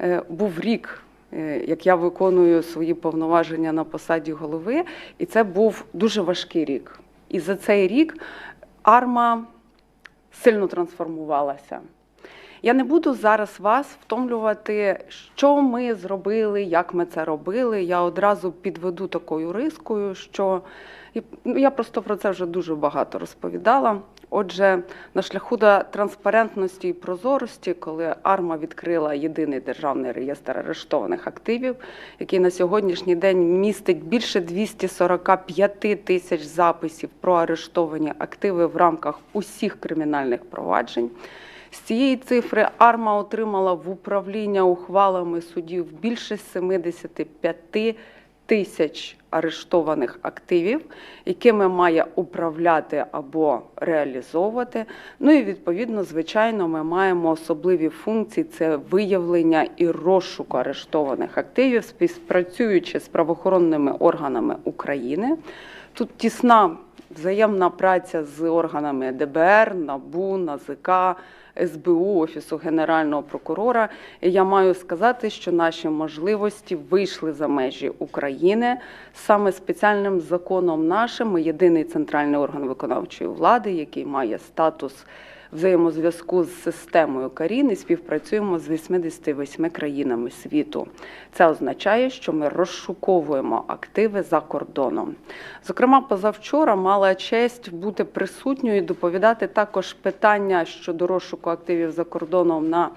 е, був рік, е, як я виконую свої повноваження на посаді голови, і це був дуже важкий рік. І за цей рік арма сильно трансформувалася. Я не буду зараз вас втомлювати, що ми зробили, як ми це робили. Я одразу підведу такою рискою, що ну, я просто про це вже дуже багато розповідала. Отже, на шляху до транспарентності і прозорості, коли АРМА відкрила єдиний державний реєстр арештованих активів, який на сьогоднішній день містить більше 245 тисяч записів про арештовані активи в рамках усіх кримінальних проваджень. З цієї цифри АРМА отримала в управління ухвалами судів більше 75 тисяч арештованих активів, якими має управляти або реалізовувати. Ну і відповідно, звичайно, ми маємо особливі функції: це виявлення і розшук арештованих активів, співпрацюючи з правоохоронними органами України. Тут тісна взаємна праця з органами ДБР, НАБУ, НАЗК, СБУ, Офісу Генерального прокурора. Я маю сказати, що наші можливості вийшли за межі України саме спеціальним законом нашим. Ми єдиний центральний орган виконавчої влади, який має статус взаємозв'язку з системою Карін і співпрацюємо з 88 країнами світу. Це означає, що ми розшуковуємо активи за кордоном. Зокрема, позавчора мала честь бути присутньою і доповідати також питання щодо розшуку активів за кордоном на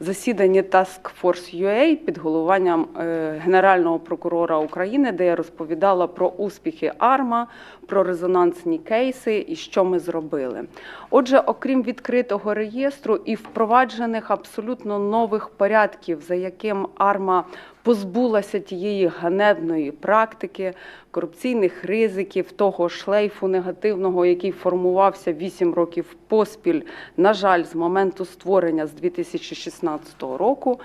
засіданні Task Force UA під головуванням е, Генерального прокурора України, де я розповідала про успіхи АРМА, про резонансні кейси і що ми зробили. Отже, окрім відкритого реєстру і впроваджених абсолютно нових порядків, за яким АРМА позбулася тієї ганебної практики, корупційних ризиків, того шлейфу негативного, який формувався 8 років поспіль, на жаль, з моменту створення з 2016 року.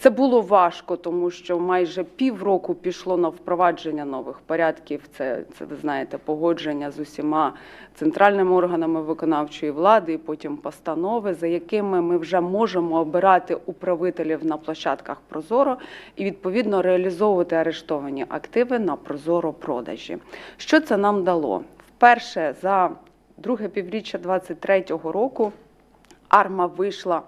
Це було важко, тому що майже півроку пішло на впровадження нових порядків. Це, це ви знаєте, погодження з усіма центральними органами виконавчої влади, і потім постанови, за якими ми вже можемо обирати управителів на площадках Прозоро і відповідно реалізовувати арештовані активи на Прозоро продажі. Що це нам дало? Вперше за друге півріччя 2023 року Арма вийшла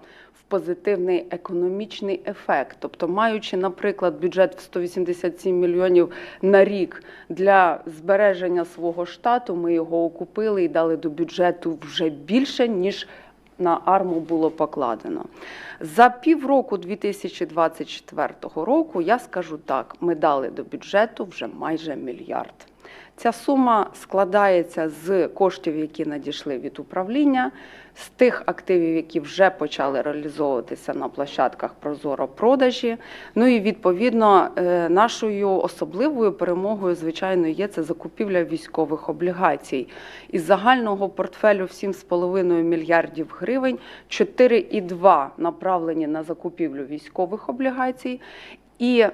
позитивний економічний ефект. Тобто, маючи, наприклад, бюджет в 187 мільйонів на рік для збереження свого штату, ми його окупили і дали до бюджету вже більше, ніж на арму було покладено. За півроку 2024 року, я скажу так, ми дали до бюджету вже майже мільярд. Ця сума складається з коштів, які надійшли від управління, з тих активів, які вже почали реалізовуватися на площадках Прозоро продажі. Ну і відповідно е, нашою особливою перемогою, звичайно, є це закупівля військових облігацій. Із загального портфелю в 7,5 мільярдів гривень 4,2 направлені на закупівлю військових облігацій. І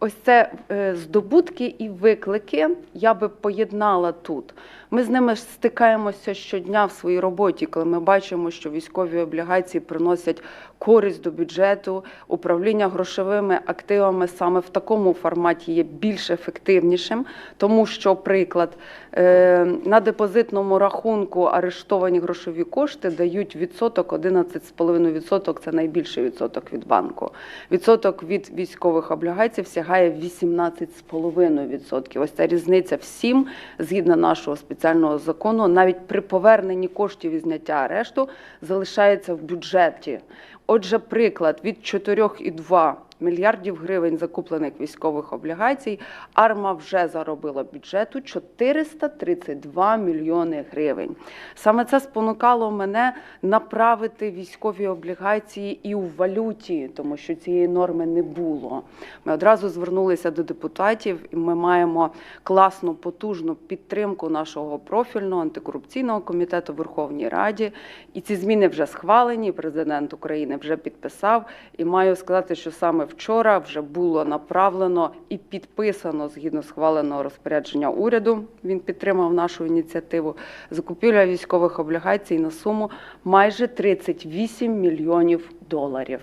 Ось це е, здобутки і виклики я би поєднала тут. Ми з ними стикаємося щодня в своїй роботі, коли ми бачимо, що військові облігації приносять користь до бюджету, управління грошовими активами саме в такому форматі є більш ефективнішим, тому що, приклад, е, на депозитному рахунку арештовані грошові кошти дають відсоток 11,5%, це найбільший відсоток від банку. Відсоток від військових облігацій сягає 18,5%. Ось ця різниця всім, згідно нашого спеціального закону, навіть при поверненні коштів і зняття арешту залишається в бюджеті. Отже, приклад від 4,2 мільярдів гривень закуплених військових облігацій Арма вже заробила бюджету 432 мільйони гривень. Саме це спонукало мене направити військові облігації і у валюті, тому що цієї норми не було. Ми одразу звернулися до депутатів, і ми маємо класну потужну підтримку нашого профільного антикорупційного комітету Верховній Раді. І ці зміни вже схвалені. Президент України вже підписав. І маю сказати, що саме вчора вже було направлено і підписано згідно схваленого розпорядження уряду. Він підтримав нашу ініціативу. Закупівля військових облігацій на суму майже 38 мільйонів доларів.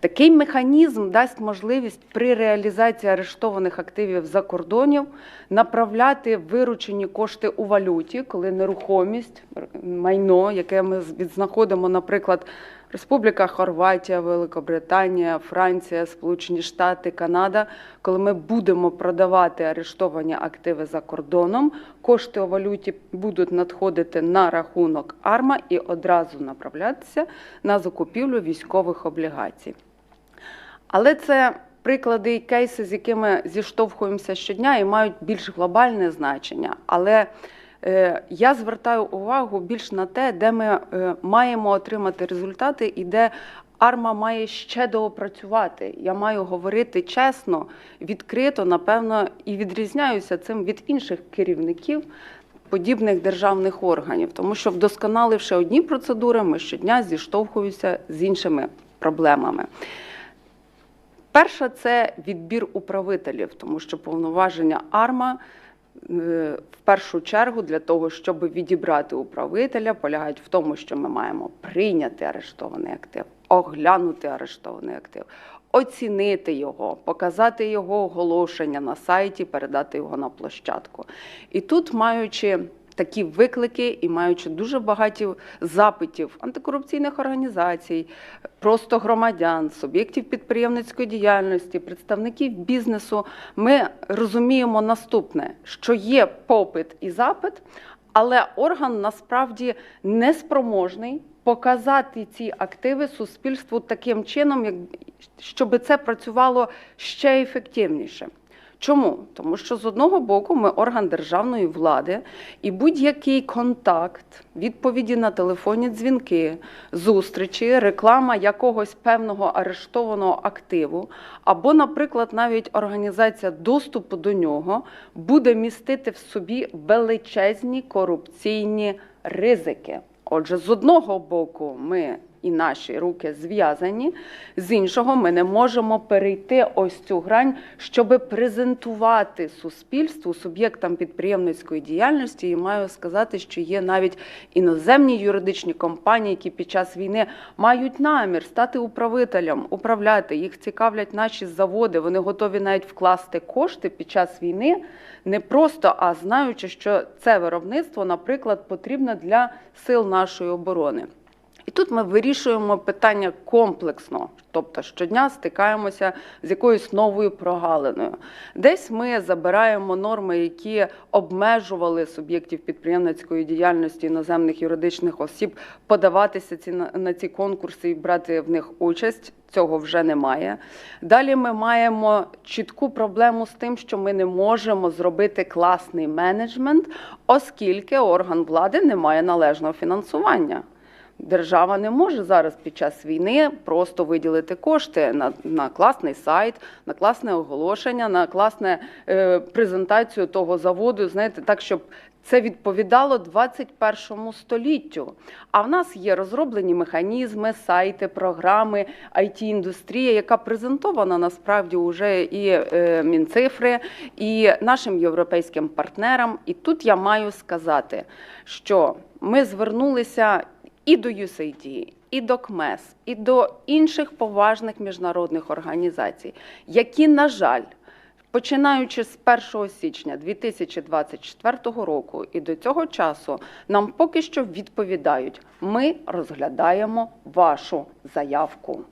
Такий механізм дасть можливість при реалізації арештованих активів за кордонів направляти виручені кошти у валюті, коли нерухомість, майно, яке ми знаходимо, наприклад, Республіка Хорватія, Великобританія, Франція, Сполучені Штати, Канада, коли ми будемо продавати арештовані активи за кордоном, кошти у валюті будуть надходити на рахунок АРМА і одразу направлятися на закупівлю військових облігацій. Але це приклади і кейси, з якими зіштовхуємося щодня і мають більш глобальне значення. Але я звертаю увагу більш на те, де ми е, маємо отримати результати і де Арма має ще доопрацювати. Я маю говорити чесно, відкрито, напевно, і відрізняюся цим від інших керівників подібних державних органів, тому що вдосконаливши одні процедури, ми щодня зіштовхуємося з іншими проблемами. Перша це відбір управителів, тому що повноваження АРМА е, в першу чергу для того, щоб відібрати управителя, полягають в тому, що ми маємо прийняти арештований актив, оглянути арештований актив, оцінити його, показати його оголошення на сайті, передати його на площадку. І тут, маючи такі виклики і маючи дуже багато запитів антикорупційних організацій, просто громадян, суб'єктів підприємницької діяльності, представників бізнесу, ми розуміємо наступне, що є попит і запит, але орган насправді неспроможний показати ці активи суспільству таким чином, як щоб це працювало ще ефективніше. Чому? Тому що з одного боку ми орган державної влади, і будь-який контакт, відповіді на телефонні дзвінки, зустрічі, реклама якогось певного арештованого активу, або, наприклад, навіть організація доступу до нього буде містити в собі величезні корупційні ризики. Отже, з одного боку, ми і наші руки зв'язані, з іншого, ми не можемо перейти ось цю грань, щоб презентувати суспільству суб'єктам підприємницької діяльності. І маю сказати, що є навіть іноземні юридичні компанії, які під час війни мають намір стати управителем, управляти. Їх цікавлять наші заводи. Вони готові навіть вкласти кошти під час війни, не просто а знаючи, що це виробництво, наприклад, потрібне для сил нашої оборони. І тут ми вирішуємо питання комплексно, тобто щодня стикаємося з якоюсь новою прогалиною. Десь ми забираємо норми, які обмежували суб'єктів підприємницької діяльності іноземних юридичних осіб подаватися ці на ці конкурси і брати в них участь. Цього вже немає. Далі ми маємо чітку проблему з тим, що ми не можемо зробити класний менеджмент, оскільки орган влади не має належного фінансування. Держава не може зараз під час війни просто виділити кошти на на класний сайт, на класне оголошення, на класне е, презентацію того заводу. Знаєте, так щоб це відповідало 21 століттю. А в нас є розроблені механізми, сайти, програми, it індустрія яка презентована насправді вже і е, мінцифри, і нашим європейським партнерам. І тут я маю сказати, що ми звернулися і до USAID, і до КМЕС, і до інших поважних міжнародних організацій, які, на жаль, починаючи з 1 січня 2024 року і до цього часу, нам поки що відповідають: ми розглядаємо вашу заявку.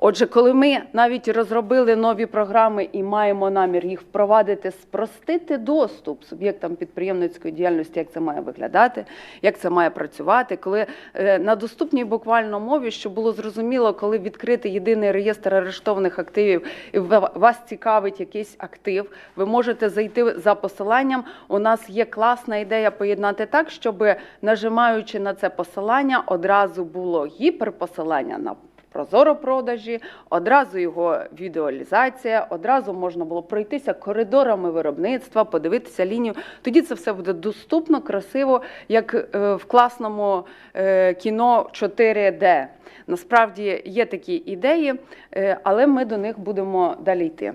Отже, коли ми навіть розробили нові програми і маємо намір їх впровадити, спростити доступ суб'єктам підприємницької діяльності, як це має виглядати, як це має працювати, коли е, на доступній буквально мові, щоб було зрозуміло, коли відкрити єдиний реєстр арештованих активів, і вас цікавить якийсь актив, ви можете зайти за посиланням. У нас є класна ідея поєднати так, щоб нажимаючи на це посилання, одразу було гіперпосилання на Прозоро продажі, одразу його відеалізація, одразу можна було пройтися коридорами виробництва, подивитися лінію. Тоді це все буде доступно, красиво, як е, в класному е, кіно 4D. Насправді є такі ідеї, е, але ми до них будемо далі йти.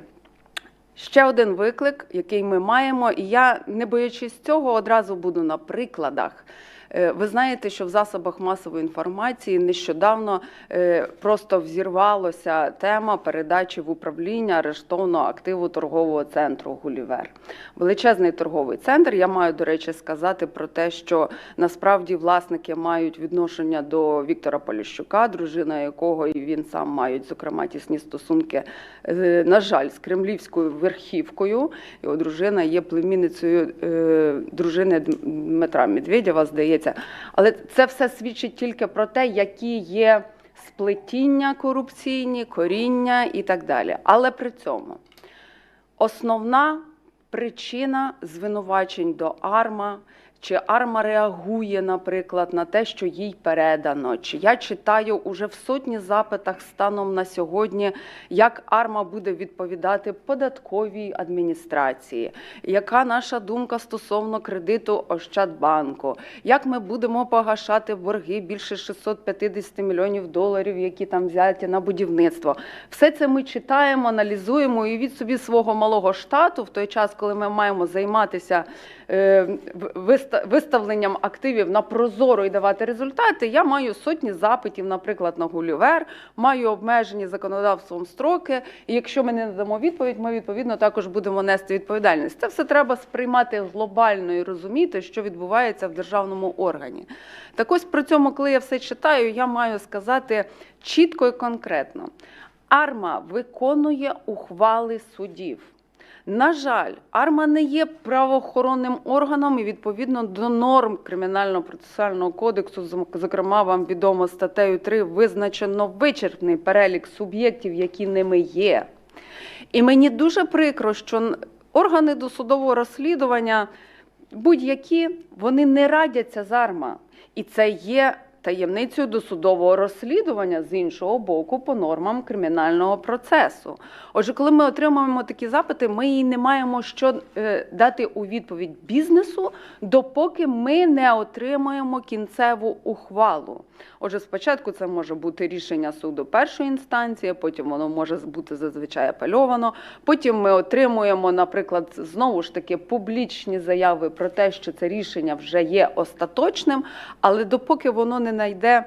Ще один виклик, який ми маємо, і я, не боячись цього, одразу буду на прикладах. Е, Ви знаєте, що в засобах масової інформації нещодавно е, просто взірвалася тема передачі в управління арештованого активу торгового центру Гулівер. Величезний торговий центр. Я маю, до речі, сказати про те, що насправді власники мають відношення до Віктора Поліщука, дружина якого і він сам мають, зокрема, тісні стосунки, е, на жаль, з кремлівською верхівкою. Його дружина є племінницею дружини Дмитра Медведєва, здається. Але це все свідчить тільки про те, які є сплетіння корупційні, коріння і так далі. Але при цьому основна причина звинувачень до АРМА. Чи АРМА реагує, наприклад, на те, що їй передано? Чи я читаю уже в сотні запитах станом на сьогодні, як АРМА буде відповідати податковій адміністрації? Яка наша думка стосовно кредиту Ощадбанку? Як ми будемо погашати борги більше 650 мільйонів доларів, які там взяті на будівництво? Все це ми читаємо, аналізуємо і від собі свого малого штату в той час, коли ми маємо займатися виставленням активів на прозоро і давати результати, я маю сотні запитів, наприклад, на Гулівер, маю обмежені законодавством строки. І якщо ми не надамо відповідь, ми відповідно також будемо нести відповідальність. Це все треба сприймати глобально і розуміти, що відбувається в державному органі. Так ось при цьому, коли я все читаю, я маю сказати чітко і конкретно. АРМА виконує ухвали судів. На жаль, АРМА не є правоохоронним органом і відповідно до норм кримінально-процесуального кодексу, зокрема, вам відомо статтею 3, визначено вичерпний перелік суб'єктів, які ними є. І мені дуже прикро, що органи досудового розслідування будь-які вони не радяться з АРМА. І це є таємницею досудового розслідування з іншого боку по нормам кримінального процесу. Отже, коли ми отримуємо такі запити, ми їй не маємо що е, дати у відповідь бізнесу, допоки ми не отримаємо кінцеву ухвалу. Отже, спочатку це може бути рішення суду першої інстанції, потім воно може бути зазвичай апельовано. Потім ми отримуємо, наприклад, знову ж таки публічні заяви про те, що це рішення вже є остаточним, але допоки воно не знайде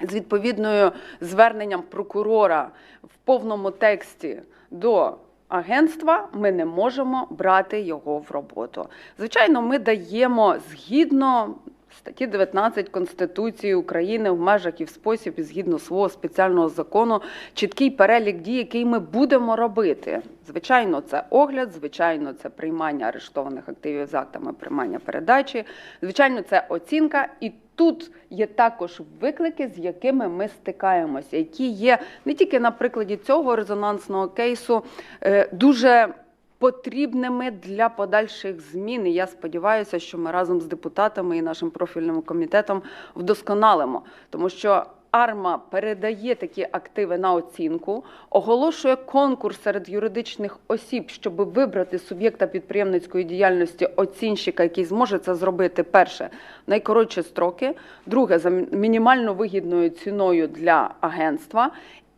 з відповідною зверненням прокурора в повному тексті до агентства, ми не можемо брати його в роботу. Звичайно, ми даємо згідно. Статті 19 Конституції України в межах і в спосіб, і згідно свого спеціального закону, чіткий перелік дій, який ми будемо робити. Звичайно, це огляд, звичайно, це приймання арештованих активів з актами приймання передачі. Звичайно, це оцінка. І тут є також виклики, з якими ми стикаємося, які є не тільки на прикладі цього резонансного кейсу, е, дуже потрібними для подальших змін. І я сподіваюся, що ми разом з депутатами і нашим профільним комітетом вдосконалимо, тому що. Арма передає такі активи на оцінку, оголошує конкурс серед юридичних осіб, щоб вибрати суб'єкта підприємницької діяльності оцінщика, який зможе це зробити перше найкоротші строки, друге за мінімально вигідною ціною для агентства.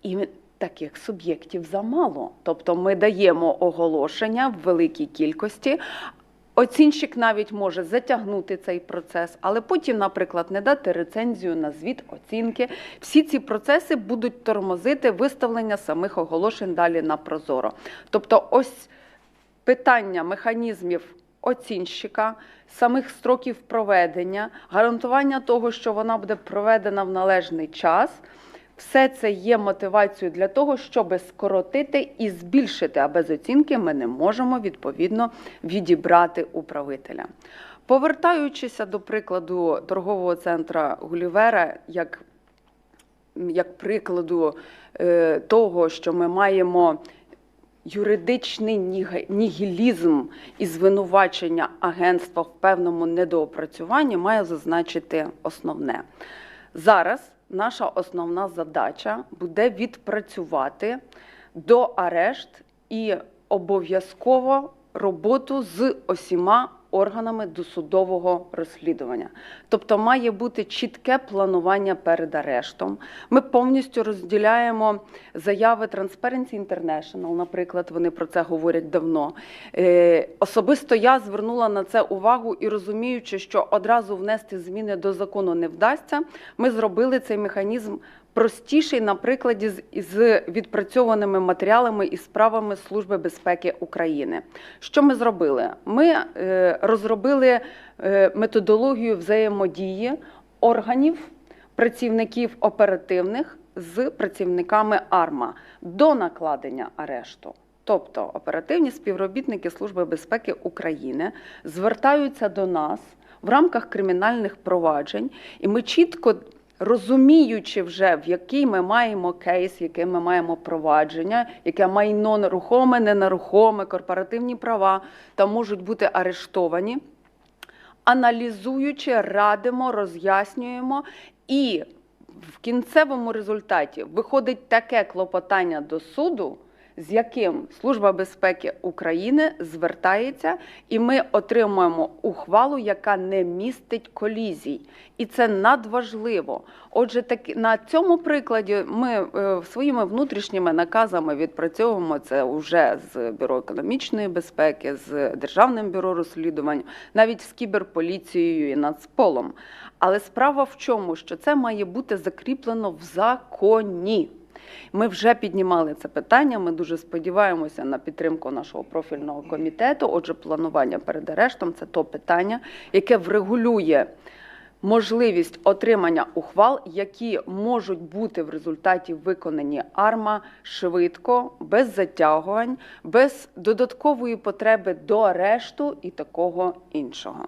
І таких суб'єктів замало. Тобто ми даємо оголошення в великій кількості. Оцінщик навіть може затягнути цей процес, але потім, наприклад, не дати рецензію на звіт оцінки. Всі ці процеси будуть тормозити виставлення самих оголошень далі на прозоро. Тобто, ось питання механізмів оцінщика, самих строків проведення, гарантування того, що вона буде проведена в належний час. Все це є мотивацією для того, щоб скоротити і збільшити, а без оцінки ми не можемо відповідно відібрати управителя. Повертаючися до прикладу торгового центра Гулівера, як, як прикладу е, того, що ми маємо юридичний нігілізм і звинувачення агентства в певному недоопрацюванні, маю зазначити основне. Зараз наша основна задача буде відпрацювати до арешт і обов'язково роботу з усіма органами досудового розслідування. Тобто має бути чітке планування перед арештом. Ми повністю розділяємо заяви Transparency International, наприклад, вони про це говорять давно. Е, Особисто я звернула на це увагу і розуміючи, що одразу внести зміни до закону не вдасться, ми зробили цей механізм простіший на прикладі з, з відпрацьованими матеріалами і справами Служби безпеки України. Що ми зробили? Ми е, розробили е, методологію взаємодії органів, працівників оперативних з працівниками АРМА до накладення арешту. Тобто оперативні співробітники Служби безпеки України звертаються до нас в рамках кримінальних проваджень, і ми чітко розуміючи вже, в який ми маємо кейс, яке ми маємо провадження, яке майно нерухоме, ненерухоме, корпоративні права та можуть бути арештовані, аналізуючи, радимо, роз'яснюємо і в кінцевому результаті виходить таке клопотання до суду, з яким Служба безпеки України звертається, і ми отримуємо ухвалу, яка не містить колізій. І це надважливо. Отже, так на цьому прикладі ми е, своїми внутрішніми наказами відпрацьовуємо це вже з бюро економічної безпеки, з державним бюро розслідувань, навіть з кіберполіцією і нацполом. Але справа в чому, що це має бути закріплено в законі. Ми вже піднімали це питання. Ми дуже сподіваємося на підтримку нашого профільного комітету. Отже, планування перед арештом це то питання, яке врегулює можливість отримання ухвал, які можуть бути в результаті виконані АРМА швидко, без затягувань, без додаткової потреби до арешту і такого іншого.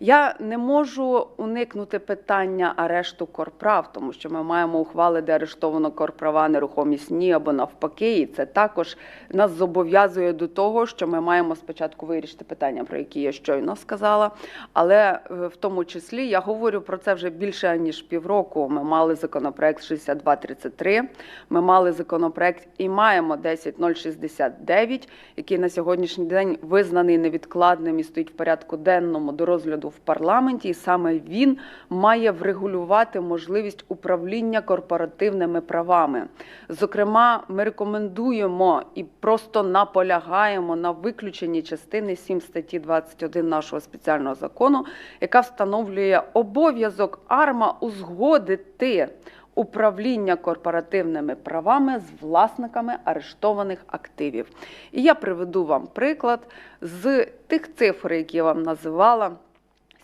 Я не можу уникнути питання арешту корправ, тому що ми маємо ухвали, де арештовано корправа, нерухомість ні або навпаки, і це також нас зобов'язує до того, що ми маємо спочатку вирішити питання, про які я щойно сказала. Але е, в тому числі я говорю про це вже більше ніж півроку. Ми мали законопроект 6233, Ми мали законопроект і маємо 10069, який на сьогоднішній день визнаний невідкладним і стоїть в порядку денному до розгляду в парламенті, і саме він має врегулювати можливість управління корпоративними правами. Зокрема, ми рекомендуємо і просто наполягаємо на виключенні частини 7 статті 21 нашого спеціального закону, яка встановлює обов'язок АРМА узгодити. Управління корпоративними правами з власниками арештованих активів. І я приведу вам приклад з тих цифр, які я вам називала.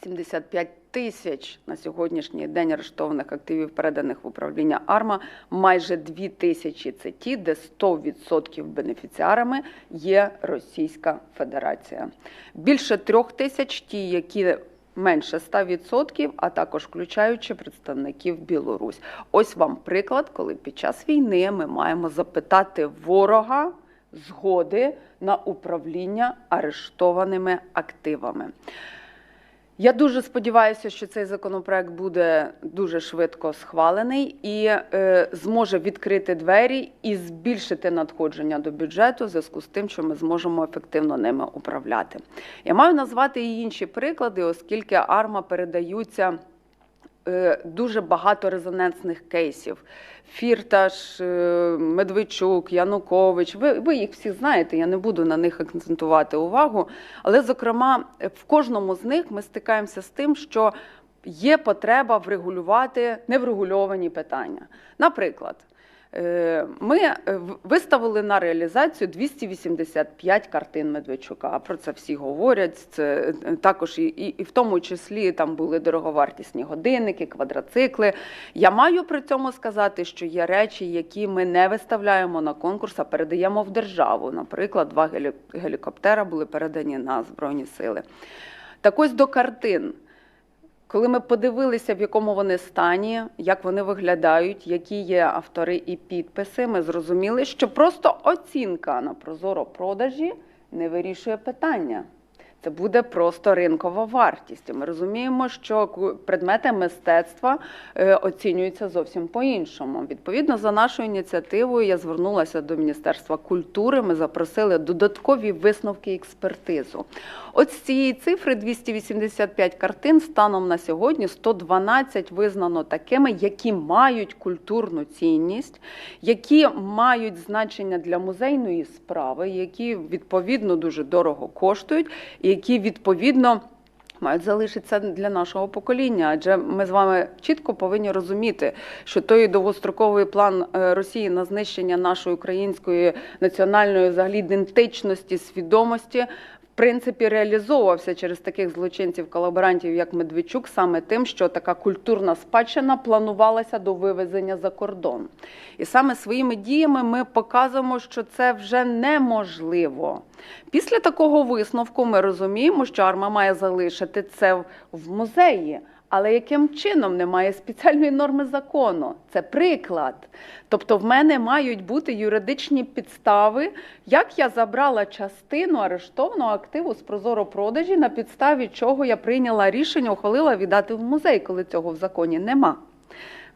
75 тисяч на сьогоднішній день арештованих активів, переданих в управління АРМА, майже 2 тисячі це ті, де 100% бенефіціарами є Російська Федерація. Більше трьох тисяч ті, які менше 100%, а також включаючи представників Білорусь. Ось вам приклад, коли під час війни ми маємо запитати ворога згоди на управління арештованими активами. Я дуже сподіваюся, що цей законопроект буде дуже швидко схвалений і е, зможе відкрити двері і збільшити надходження до бюджету в зв'язку з тим, що ми зможемо ефективно ними управляти. Я маю назвати і інші приклади, оскільки арма передаються. Е, дуже багато резонансних кейсів. Фірташ, е, Медведчук, Янукович. Ви ви їх всі знаєте, я не буду на них акцентувати увагу. Але, зокрема, в кожному з них ми стикаємося з тим, що є потреба врегулювати неврегульовані питання. Наприклад. Е, ми е, виставили на реалізацію 285 картин Медведчука. Про це всі говорять. Це е, також і, і, і в тому числі там були дороговартісні годинники, квадроцикли. Я маю при цьому сказати, що є речі, які ми не виставляємо на конкурс, а передаємо в державу. Наприклад, два гелікоптера були передані на Збройні Сили. Так ось до картин. Коли ми подивилися, в якому вони стані, як вони виглядають, які є автори і підписи, ми зрозуміли, що просто оцінка на прозоро продажі не вирішує питання. Це буде просто ринкова вартість. Ми розуміємо, що предмети мистецтва е, оцінюються зовсім по-іншому. Відповідно, за нашою ініціативою я звернулася до Міністерства культури. Ми запросили додаткові висновки експертизу. От з цієї цифри 285 картин станом на сьогодні 112 визнано такими, які мають культурну цінність, які мають значення для музейної справи, які відповідно дуже дорого коштують, і які відповідно. Мають залишитися для нашого покоління, адже ми з вами чітко повинні розуміти, що той довгостроковий план е, Росії на знищення нашої української національної взагалі ідентичності, свідомості. Принципі, реалізовувався через таких злочинців колаборантів, як Медведчук, саме тим, що така культурна спадщина планувалася до вивезення за кордон. І саме своїми діями ми показуємо, що це вже неможливо. Після такого висновку ми розуміємо, що арма має залишити це в музеї. Але яким чином немає спеціальної норми закону? Це приклад. Тобто, в мене мають бути юридичні підстави, як я забрала частину арештованого активу з прозоропродажі, на підставі чого я прийняла рішення, ухвалила віддати в музей, коли цього в законі нема.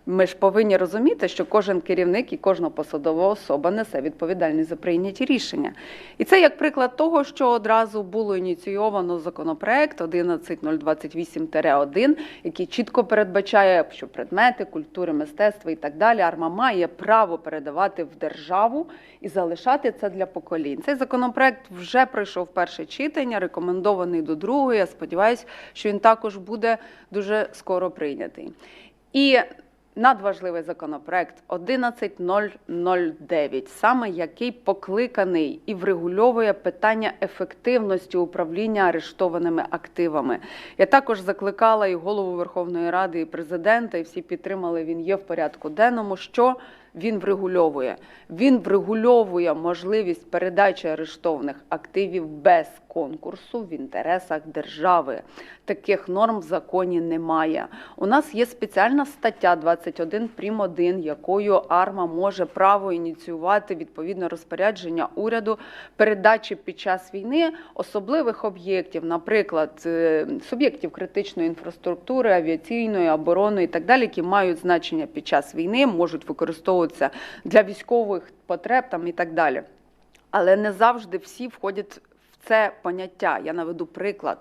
Ми ж повинні розуміти, що кожен керівник і кожна посадова особа несе відповідальність за прийняті рішення. І це як приклад того, що одразу було ініційовано законопроект 11028-1, який чітко передбачає, що предмети культури, мистецтва і так далі арма має право передавати в державу і залишати це для поколінь. Цей законопроект вже пройшов перше читання, рекомендований до другого. Я сподіваюся, що він також буде дуже скоро прийнятий. І надважливий законопроект 11009, саме який покликаний і врегульовує питання ефективності управління арештованими активами. Я також закликала і голову Верховної Ради, і президента, і всі підтримали. Він є в порядку денному. Що він врегульовує? Він врегульовує можливість передачі арештованих активів без конкурсу в інтересах держави. Таких норм в законі немає. У нас є спеціальна стаття 21 прим. 1, якою АРМА може право ініціювати відповідне розпорядження уряду передачі під час війни особливих об'єктів, наприклад, е, суб'єктів критичної інфраструктури, авіаційної, оборонної і так далі, які мають значення під час війни, можуть використовуватися для військових потреб там і так далі. Але не завжди всі входять в це поняття. Я наведу приклад.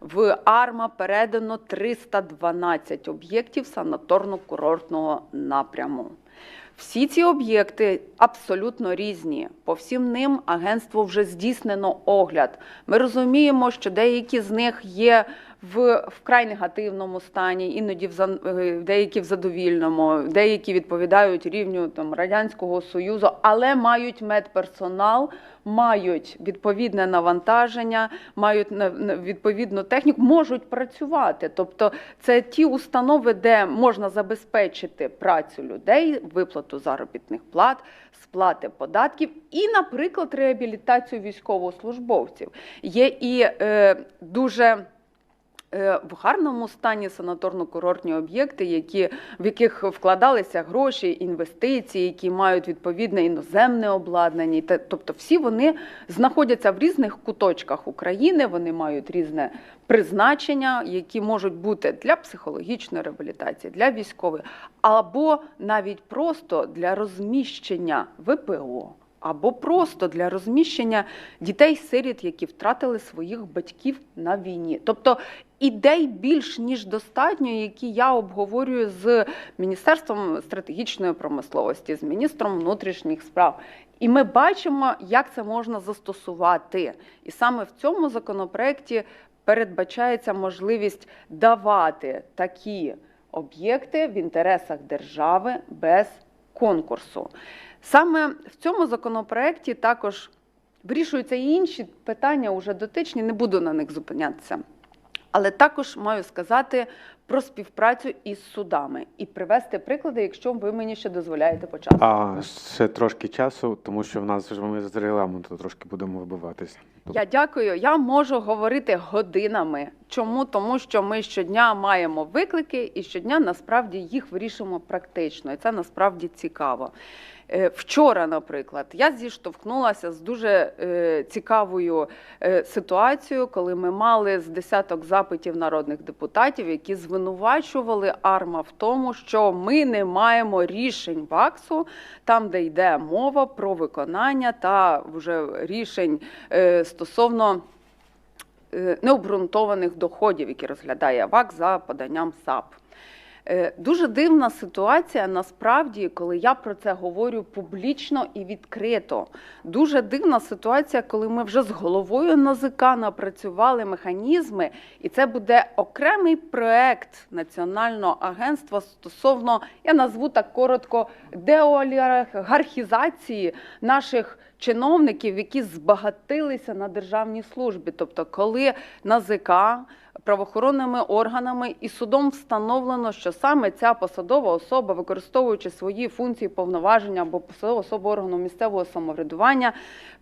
В АРМА передано 312 об'єктів санаторно-курортного напряму. Всі ці об'єкти абсолютно різні. По всім ним агентство вже здійснено огляд. Ми розуміємо, що деякі з них є в вкрай негативному стані, іноді в е, деякі в задовільному, деякі відповідають рівню там радянського союзу, але мають медперсонал, мають відповідне навантаження, мають відповідну техніку, можуть працювати. Тобто, це ті установи, де можна забезпечити працю людей, виплату заробітних плат, сплати податків і, наприклад, реабілітацію військовослужбовців. Є і е, дуже в гарному стані санаторно-курортні об'єкти, які, в яких вкладалися гроші, інвестиції, які мають відповідне іноземне обладнання. Тобто всі вони знаходяться в різних куточках України, вони мають різне призначення, які можуть бути для психологічної реабілітації, для військової, або навіть просто для розміщення ВПО. Або просто для розміщення дітей-сиріт, які втратили своїх батьків на війні. Тобто ідей більш ніж достатньо, які я обговорюю з Міністерством стратегічної промисловості, з міністром внутрішніх справ. І ми бачимо, як це можна застосувати. І саме в цьому законопроекті передбачається можливість давати такі об'єкти в інтересах держави без конкурсу. Саме в цьому законопроекті також вирішуються і інші питання, уже дотичні, не буду на них зупинятися. Але також маю сказати про співпрацю із судами і привести приклади, якщо ви мені ще дозволяєте по часу. А ще трошки часу, тому що в нас вже ми з регламенту трошки будемо вибиватися. Я дякую. Я можу говорити годинами. Чому? Тому що ми щодня маємо виклики, і щодня насправді їх вирішуємо практично, і це насправді цікаво. Е, Вчора, наприклад, я зіштовхнулася з дуже е, цікавою е, ситуацією, коли ми мали з десяток запитів народних депутатів, які звинувачували АРМА в тому, що ми не маємо рішень ВАКСу, там, де йде мова про виконання та вже рішень стосовно необґрунтованих доходів, які розглядає ВАК за поданням САП. Е, Дуже дивна ситуація насправді, коли я про це говорю публічно і відкрито. Дуже дивна ситуація, коли ми вже з головою НАЗК напрацювали механізми, і це буде окремий проект Національного агентства стосовно, я назву так коротко, деолігархізації наших чиновників, які збагатилися на державній службі. Тобто, коли НАЗК правоохоронними органами і судом встановлено, що саме ця посадова особа, використовуючи свої функції повноваження або посадова особа органу місцевого самоврядування,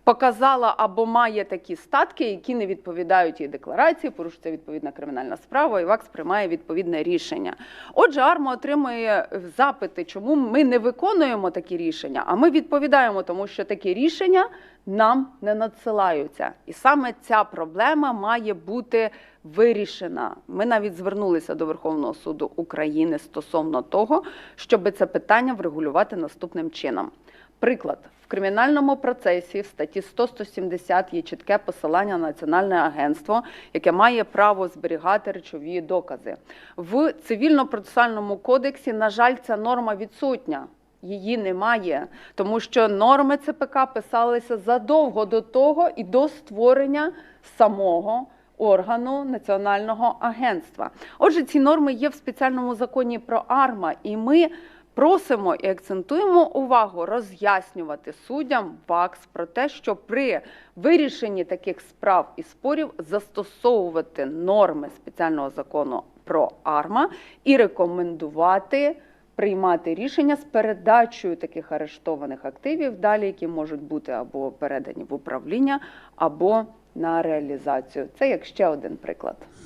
показала або має такі статки, які не відповідають її декларації, порушується відповідна кримінальна справа, і ВАКС приймає відповідне рішення. Отже, АРМА отримує запити, чому ми не виконуємо такі рішення, а ми відповідаємо, тому що такі рішення нам не надсилаються. І саме ця проблема має бути вирішена. Ми навіть звернулися до Верховного суду України стосовно того, щоб це питання врегулювати наступним чином. Приклад. В кримінальному процесі в статті 100-170 є чітке посилання на національне агентство, яке має право зберігати речові докази. В цивільно-процесуальному кодексі, на жаль, ця норма відсутня. Її немає, тому що норми ЦПК писалися задовго до того і до створення самого органу національного агентства. Отже, ці норми є в спеціальному законі про АРМА, і ми просимо і акцентуємо увагу роз'яснювати суддям ВАКС про те, що при вирішенні таких справ і спорів застосовувати норми спеціального закону про АРМА і рекомендувати приймати рішення з передачею таких арештованих активів, далі які можуть бути або передані в управління, або на реалізацію. Це як ще один приклад.